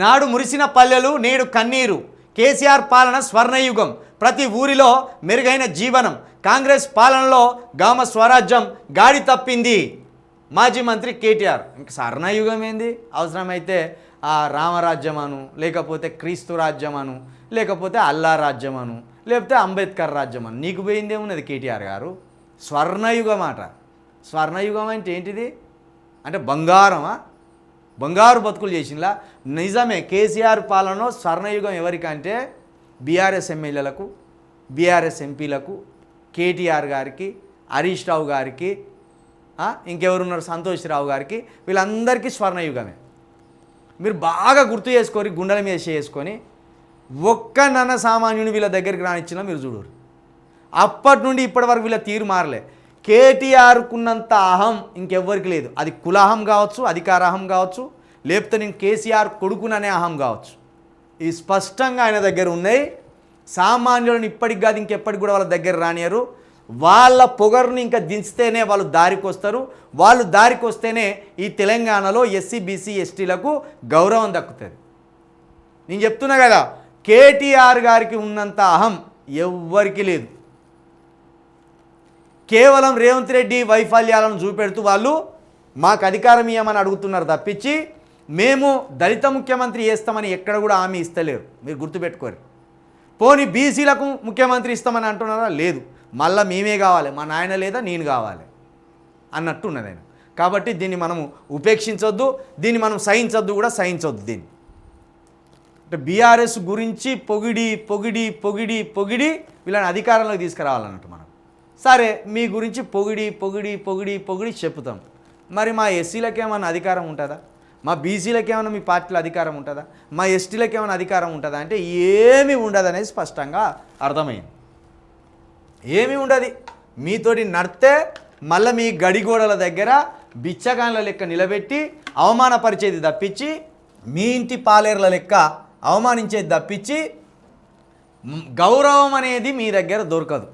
నాడు మురిసిన పల్లెలు నేడు కన్నీరు. కేసీఆర్ పాలన స్వర్ణయుగం. ప్రతి ఊరిలో మెరుగైన జీవనం. కాంగ్రెస్ పాలనలో గామ స్వరాజ్యం గాడి తప్పింది. మాజీ మంత్రి కేటీఆర్. ఇంక స్వర్ణయుగం ఏంది? అవసరమైతే ఆ రామరాజ్యం అను లేకపోతే క్రీస్తు రాజ్యం అను లేకపోతే అల్లా రాజ్యం అను లేకపోతే అంబేద్కర్ రాజ్యం అను నీకు పోయిందేమున్నది కేటీఆర్ గారు? స్వర్ణయుగం అట స్వర్ణయుగం అంటే ఏంటిది? అంటే బంగారమా? బంగారు బతుకులు చేసినలా నిజమే కేసీఆర్ పాలన స్వర్ణయుగం ఎవరికంటే? బీఆర్ఎస్ ఎమ్మెల్యేలకు బీఆర్ఎస్ ఎంపీలకు కేటీఆర్ గారికి హరీష్ రావు గారికి ఇంకెవరున్నారు? సంతోష్ రావు గారికి వీళ్ళందరికీ స్వర్ణయుగమే. మీరు బాగా గుర్తు చేసుకొని గుండెల మీద చేసుకొని ఒక్క నన్న సామాన్యుని వీళ్ళ దగ్గరికి రానిచ్చినా మీరు చూడరు. అప్పటి నుండి ఇప్పటి వరకు వీళ్ళ తీరు మారలే. కేటీఆర్కున్నంత అహం ఇంకెవ్వరికి లేదు. అది కులాహం కావచ్చు అధికారాహం కావచ్చు లేకపోతే నేను కేసీఆర్ కొడుకుననే అహం కావచ్చు. ఈ స్పష్టంగా ఆయన దగ్గర ఉన్నాయి. సామాన్యులను ఇప్పటికి కాదు ఇంకెప్పటికి కూడా వాళ్ళ దగ్గర రానియరు. వాళ్ళ పొగరుని ఇంకా దించితేనే వాళ్ళు దారికి వస్తారు వాళ్ళు దారికి వస్తేనే ఈ తెలంగాణలో ఎస్సీ బీసీ ఎస్టీలకు గౌరవం దక్కుతుంది. నేను చెప్తున్నా కదా కేటీఆర్ గారికి ఉన్నంత అహం ఎవ్వరికి లేదు. కేవలం రేవంత్ రెడ్డి వైఫల్యాలను చూపెడుతూ వాళ్ళు మాకు అధికారం ఇవ్వమని అడుగుతున్నారు తప్పించి మేము దళిత ముఖ్యమంత్రి చేస్తామని ఎక్కడ కూడా హామీ ఇస్తలేరు. మీరు గుర్తుపెట్టుకోరు. పోనీ బీసీలకు ముఖ్యమంత్రి ఇస్తామని అంటున్నారా? లేదు. మళ్ళీ మేమే కావాలి. మా నాయన లేదా నేను కావాలి అన్నట్టు ఉన్నది ఆయన. కాబట్టి దీన్ని మనము ఉపేక్షించొద్దు. దీన్ని మనం సహించొద్దు కూడా సహించొద్దు దీన్ని. అంటే బీఆర్ఎస్ గురించి పొగిడి పొగిడి పొగిడి పొగిడి వీళ్ళని అధికారంలోకి తీసుకురావాలన్నట్టు సరే మీ గురించి పొగిడి పొగిడి పొగిడి పొగిడి చెప్తాం మరి మా ఎస్సీలకు ఏమైనా అధికారం ఉంటుందా? మా బీసీలకు ఏమైనా మీ పార్టీలో అధికారం ఉంటుందా? మా ఎస్టీలకు ఏమైనా అధికారం ఉంటుందా? అంటే ఏమీ ఉండదు అనేది స్పష్టంగా అర్థమైంది. ఏమీ ఉండదు. మీతోటి నడితే మళ్ళీ మీ గడిగోడల దగ్గర బిచ్చగాన్ల లెక్క నిలబెట్టి అవమానపరిచేది తప్పించి మీ ఇంటి పాలేర్ల లెక్క అవమానించేది తప్పించి గౌరవం అనేది మీ దగ్గర దొరకదు.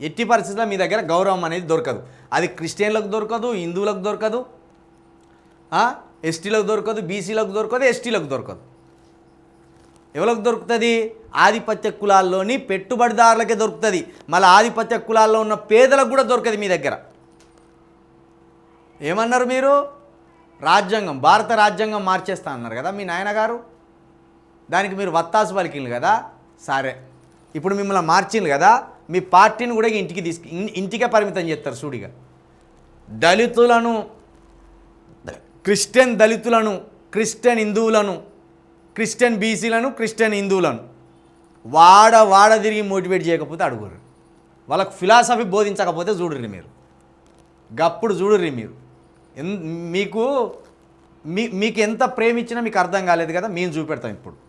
ఎట్టి పరిస్థితుల్లో మీ దగ్గర గౌరవం అనేది దొరకదు. అది క్రిస్టియన్లకు దొరకదు హిందువులకు దొరకదు ఎస్టీలకు దొరకదు బీసీలకు దొరకదు ఎస్టీలకు దొరకదు. ఎవరికి దొరుకుతుంది? ఆధిపత్య కులాల్లోని పెట్టుబడిదారులకే దొరుకుతుంది. మళ్ళీ ఆధిపత్య కులాల్లో ఉన్న పేదలకు కూడా దొరకదు మీ దగ్గర. ఏమన్నారు మీరు? రాజ్యాంగం భారత రాజ్యాంగం మార్చేస్తా అన్నారు కదా మీ నాయనగారు? దానికి మీరు వత్తాసు పలికింది కదా? సరే. ఇప్పుడు మిమ్మల్ని మార్చింది కదా మీ పార్టీని కూడా ఇంటికి తీసుకు ఇంటికే పరిమితం చేస్తారు సూడిగా. దళితులను క్రిస్టియన్ దళితులను క్రిస్టియన్ హిందువులను క్రిస్టియన్ బీసీలను క్రిస్టియన్ హిందువులను వాడ వాడ తిరిగి మోటివేట్ చేయకపోతే అడుగురు వాళ్ళకు ఫిలాసఫీ బోధించకపోతే చూడుర్రి మీరు. గప్పుడు చూడుర్రి మీరు. ఎన్ మీకు మీ మీకు ఎంత ప్రేమించినా మీకు అర్థం కాలేదు కదా మేము చూపెడతాం ఇప్పుడు.